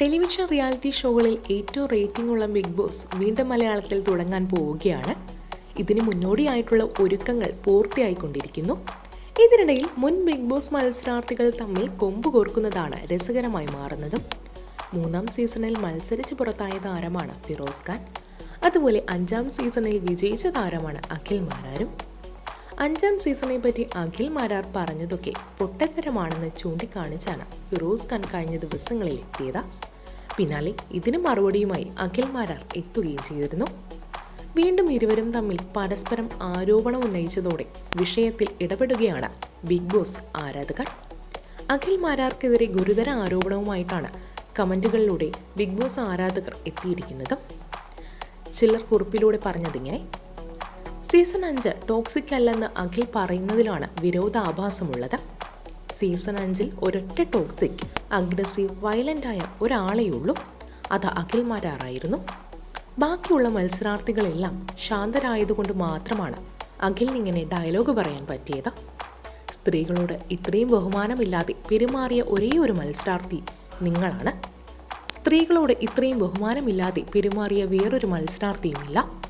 Television reality ഷോകളിൽ ഏറ്റവും rating ഉള്ള ബിഗ് ബോസ് വീണ്ടും മലയാളത്തിൽ തുടങ്ങാൻ പോവുകയാണ്. ഇതിന് മുന്നോടിയായിട്ടുള്ള ഒരുക്കങ്ങൾ പൂർത്തിയായിക്കൊണ്ടിരിക്കുന്നു. ഇതിനിടയിൽ മുൻ ബിഗ് ബോസ് മത്സരാർത്ഥികൾ തമ്മിൽ കൊമ്പ് കോർക്കുന്നതാണ് രസകരമായി മാറുന്നതും. മൂന്നാം സീസണിൽ മത്സരിച്ച് പുറത്തായ താരമാണ് ഫിറോസ് ഖാൻ. അതുപോലെ അഞ്ചാം സീസണിൽ വിജയിച്ച താരമാണ് അഖിൽ മാരാരും. അഞ്ചാം സീസണെ പറ്റി അഖിൽ മാരാർ പറഞ്ഞതൊക്കെ പൊട്ടത്തരമാണെന്ന് ചൂണ്ടിക്കാണിച്ചാണ് ഫിറോസ് ഖാൻ കഴിഞ്ഞ ദിവസങ്ങളിൽ എത്തിയത്. പിന്നാലെ ഇതിന് മറുപടിയുമായി അഖിൽ മാരാർ എത്തുകയും ചെയ്തിരുന്നു. വീണ്ടും ഇരുവരും തമ്മിൽ പരസ്പരം ആരോപണം ഉന്നയിച്ചതോടെ വിഷയത്തിൽ ഇടപെടുകയാണ് ബിഗ് ബോസ് ആരാധകർ. അഖിൽ മാരാർക്കെതിരെ ഗുരുതര ആരോപണവുമായിട്ടാണ് കമന്റുകളിലൂടെ ബിഗ് ബോസ് ആരാധകർ എത്തിയിരിക്കുന്നത്. ചിലർ കുറിപ്പിലൂടെ പറഞ്ഞതിങ്ങനെ സീസൺ അഞ്ച് ടോക്സിക് അല്ലെന്ന് അഖിൽ പറയുന്നതിലാണ് വിരോധാഭാസമുള്ളത്. സീസൺ അഞ്ചിൽ ഒരൊറ്റ ടോക്സിക് അഗ്രസീവ് വയലന്റായ ഒരാളെയുള്ളൂ. അത് അഖിൽ മാരാറായിരുന്നു. ബാക്കിയുള്ള മത്സരാർത്ഥികളെല്ലാം ശാന്തരായതുകൊണ്ട് മാത്രമാണ് അഖിൽ ഇങ്ങനെ ഡയലോഗ് പറയാൻ പറ്റിയത്. സ്ത്രീകളോട് ഇത്രയും ബഹുമാനമില്ലാതെ പെരുമാറിയ ഒരേ ഒരു മത്സരാർത്ഥി നിങ്ങളാണ്. സ്ത്രീകളോട് ഇത്രയും ബഹുമാനമില്ലാതെ പെരുമാറിയ വേറൊരു മത്സരാർത്ഥിയുമില്ല.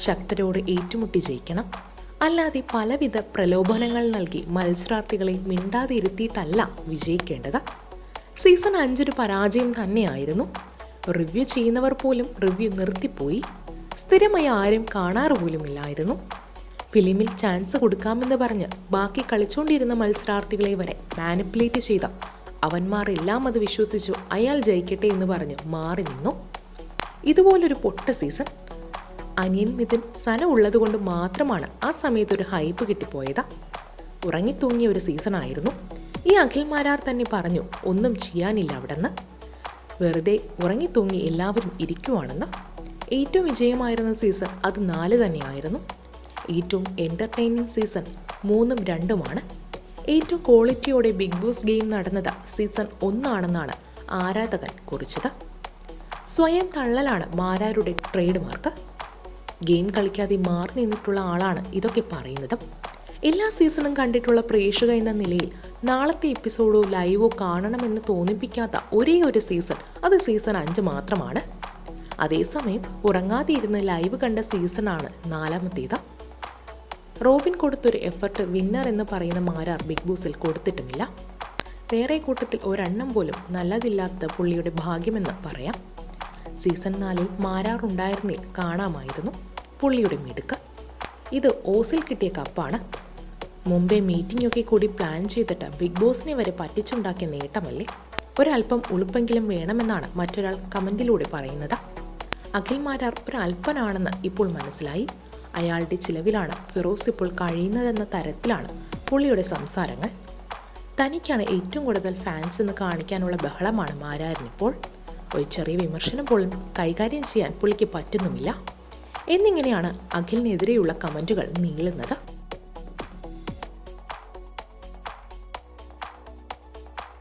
ശക്തരോട് ഏറ്റുമുട്ടി ജയിക്കണം. അല്ലാതെ പലവിധ പ്രലോഭനങ്ങൾ നൽകി മത്സരാർത്ഥികളെ മിണ്ടാതെ ഇരുത്തിയിട്ടല്ല വിജയിക്കേണ്ടത്. സീസൺ അഞ്ചൊരു പരാജയം തന്നെയായിരുന്നു. റിവ്യൂ ചെയ്യുന്നവർ പോലും റിവ്യൂ നിർത്തിപ്പോയി. സ്ഥിരമായി ആരും കാണാറ് പോലുമില്ലായിരുന്നു. ഫിലിമിൽ ചാൻസ് കൊടുക്കാമെന്ന് പറഞ്ഞ് ബാക്കി കളിച്ചുകൊണ്ടിരുന്ന മത്സരാർത്ഥികളെ വരെ മാനിപ്പുലേറ്റ് ചെയ്ത അവന്മാർ എല്ലാം അത് വിശ്വസിച്ചു അയാൾ ജയിക്കട്ടെ എന്ന് പറഞ്ഞ് മാറി നിന്നു. ഇതുപോലൊരു പൊട്ട സീസൺ. അനിയൻ നിതിൻ സന ഉള്ളതുകൊണ്ട് മാത്രമാണ് ആ സമയത്ത് ഒരു ഹൈപ്പ് കിട്ടിപ്പോയതാ. ഉറങ്ങിത്തൂങ്ങിയ ഒരു സീസണായിരുന്നു ഈ അഖിൽമാരാർ തന്നെ പറഞ്ഞു ഒന്നും ചെയ്യാനില്ല അവിടെന്ന്. വെറുതെ ഉറങ്ങിത്തൂങ്ങി എല്ലാവരും ഇരിക്കുവാണെന്ന്. ഏറ്റവും വിജയമായിരുന്ന സീസൺ അത് നാല് തന്നെയായിരുന്നു. ഏറ്റവും എന്റർടൈനിങ് സീസൺ മൂന്നും രണ്ടുമാണ്. ഏറ്റവും ക്വാളിറ്റിയോടെ ബിഗ് ബോസ് ഗെയിം നടന്നത് സീസൺ ഒന്നാണെന്നാണ് ആരാധകൻ കുറിച്ചത്. സ്വയം തള്ളലാണ് മാരാരുടെ ട്രേഡ് മാർക്ക് ഗെയിം കളിക്കാതെ മാറി നിന്നിട്ടുള്ള ആളാണ് ഇതൊക്കെ പറയുന്നത്. എല്ലാ സീസണും കണ്ടിട്ടുള്ള പ്രേക്ഷക എന്ന നിലയിൽ നാളത്തെ എപ്പിസോഡോ ലൈവോ കാണണമെന്ന് തോന്നിപ്പിക്കാത്ത ഒരേ ഒരു സീസൺ അത് സീസൺ അഞ്ച് മാത്രമാണ്. അതേസമയം ഉറങ്ങാതെ ഇരുന്ന് ലൈവ് കണ്ട സീസണാണ് നാലാമത്തേത്. റോബിൻ കൊടുത്തൊരു എഫർട്ട് വിന്നർ എന്ന് പറയുന്ന മാരാർ ബിഗ് ബോസിൽ കൊടുത്തിട്ടുമില്ല. വേറെ കൂട്ടത്തിൽ ഒരെണ്ണം പോലും നല്ലതില്ലാത്ത പുള്ളിയുടെ ഭാഗ്യമെന്ന് പറയാം. സീസൺ നാലിൽ മാരാർ ഉണ്ടായിരുന്നിൽ കാണാമായിരുന്നു. പുള്ളിയുടെ മിടുക്ക്. ഇത് ഓസിൽ കിട്ടിയ കപ്പാണ്. മീറ്റിംഗ് ഒക്കെ കൂടി പ്ലാൻ ചെയ്തിട്ട് ബിഗ് ബോസിനെ വരെ പറ്റിച്ചുണ്ടാക്കിയ നേട്ടമല്ലേ? ഒരല്പം ഉളുപ്പെങ്കിലും വേണമെന്നാണ് മറ്റൊരാൾ കമന്റിലൂടെ പറയുന്നത്. അഖിൽ മാരാർ ഒരു അല്പനാണെന്ന് ഇപ്പോൾ മനസ്സിലായി. അയാളുടെ ചിലവിലാണ് ഫിറോസ് ഇപ്പോൾ കഴിയുന്നതെന്ന തരത്തിലാണ് പുള്ളിയുടെ സംസാരങ്ങൾ. തനിക്കാണ് ഏറ്റവും കൂടുതൽ ഫാൻസ് എന്ന് കാണിക്കാനുള്ള ബഹളമാണ് മാരാരിനിപ്പോൾ ഒരു ചെറിയ വിമർശനം പോലും കൈകാര്യം ചെയ്യാൻ പുള്ളിക്ക് പറ്റുന്നുമില്ല. എന്നിങ്ങനെയാണ് അഖിലിനെതിരെയുള്ള കമന്റുകൾ നീളുന്നത്.